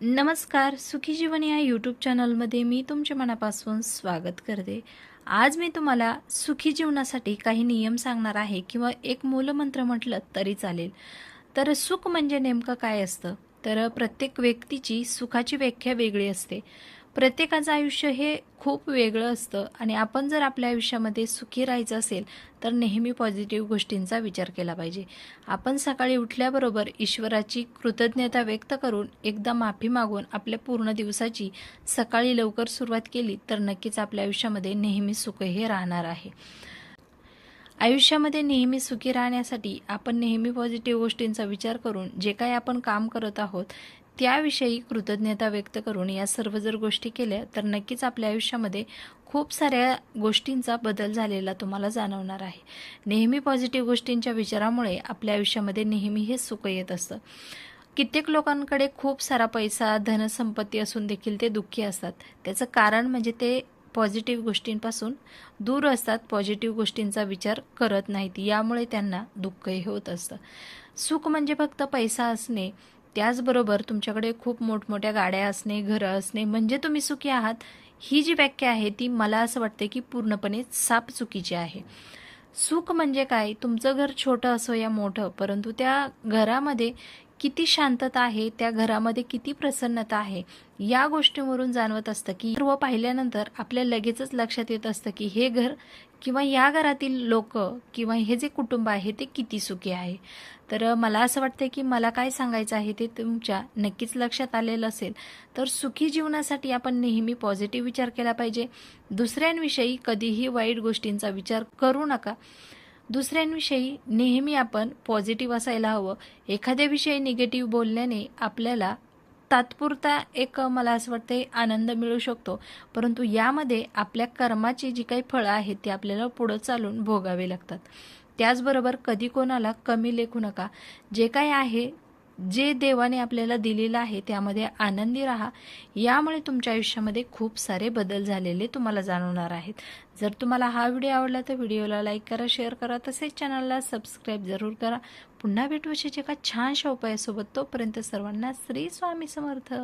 नमस्कार सुखी जीवन या यूट्यूब चॅनलमध्ये मी तुमच्या मनापासून स्वागत करते. आज मी तुम्हाला सुखी जीवनासाठी काही नियम सांगणार आहे किंवा एक मूलमंत्र म्हटलं तरी चालेल. तर सुख म्हणजे नेमकं काय असतं? तर प्रत्येक व्यक्तीची सुखाची व्याख्या वेगळी असते. प्रत्येकाचं आयुष्य हे खूप वेगळं असतं. आणि आपण जर आपल्या आयुष्यामध्ये सुखी राहायचं असेल तर नेहमी पॉझिटिव्ह गोष्टींचा विचार केला पाहिजे. आपण सकाळी उठल्याबरोबर ईश्वराची कृतज्ञता व्यक्त करून एकदा माफी मागून आपल्या पूर्ण दिवसाची सकाळी लवकर सुरुवात केली तर नक्कीच आपल्या आयुष्यामध्ये नेहमी सुख हे राहणार आहे. आयुष्यामध्ये नेहमी सुखी राहण्यासाठी आपण नेहमी पॉझिटिव्ह गोष्टींचा विचार करून जे काही आपण काम करत आहोत त्याविषयी कृतज्ञता व्यक्त करून या सर्व जर गोष्टी केल्या तर नक्कीच आपल्या आयुष्यामध्ये खूप साऱ्या गोष्टींचा बदल झालेला तुम्हाला जाणवणार आहे. नेहमी पॉझिटिव्ह गोष्टींच्या विचारामुळे आपल्या आयुष्यामध्ये नेहमी हे सुख येत असतं. कित्येक लोकांकडे खूप सारा पैसा धनसंपत्ती असून देखील ते दुःखी असतात. त्याचं कारण म्हणजे ते पॉझिटिव्ह गोष्टींपासून दूर असतात पॉझिटिव्ह गोष्टींचा विचार करत नाहीत. यामुळे त्यांना दुःखही होत असतं. सुख म्हणजे फक्त पैसा असणे त्याचबरोबर तुमच्याकडे खूप मोठमोठ्या गाड्या असणे घरं असणे म्हणजे तुम्ही सुखी आहात ही जी व्याख्या आहे ती मला असं वाटते की पूर्णपणे साप चुकीची आहे. सुख म्हणजे काय? तुमचं घर छोटं असो या मोठं परंतु त्या घरामध्ये किती शांतता आहे त्या घरामध्ये किती प्रसन्नता आहे या गोष्टीवरून जाणवत असतं की सर्व पाहिल्यानंतर आपल्या लगेचच लक्षात येत असतं की हे घर किंवा या घरातील लोक किंवा हे जे कुटुंब आहे ते किती सुखी आहे. तर मला असं वाटतं की मला काय सांगायचं आहे ते तुमच्या नक्कीच लक्षात आलेलं असेल. तर सुखी जीवनासाठी आपण नेहमी पॉझिटिव्ह विचार केला पाहिजे. दुसऱ्यांविषयी कधीही वाईट गोष्टींचा विचार करू नका. दुसऱ्यांविषयी नेहमी आपण पॉझिटिव्ह असायला हवं. एखाद्याविषयी निगेटिव्ह बोलल्याने आपल्याला तात्पुरता एक मला असं वाटते आनंद मिळू शकतो. परंतु यामध्ये आपल्या कर्माची जी काही फळं आहेत ती आपल्याला पुढं चालून भोगावे लागतात. त्याचबरोबर कधी कोणाला कमी लेखू नका. जे काय आहे जे देवाने आपल्याला दिलेलं आहे त्यामध्ये आनंदी राहा. यामुळे तुमच्या आयुष्यामध्ये खूप सारे बदल झालेले तुम्हाला जाणवणार आहेत. जर तुम्हाला हा व्हिडिओ आवडला तर व्हिडिओला लाईक करा शेअर करा तसेच चॅनलला सबस्क्राईब जरूर करा. पुन्हा भेटू अशाच एका छानशा उपायासोबत. तोपर्यंत सर्वांना श्री स्वामी समर्थ.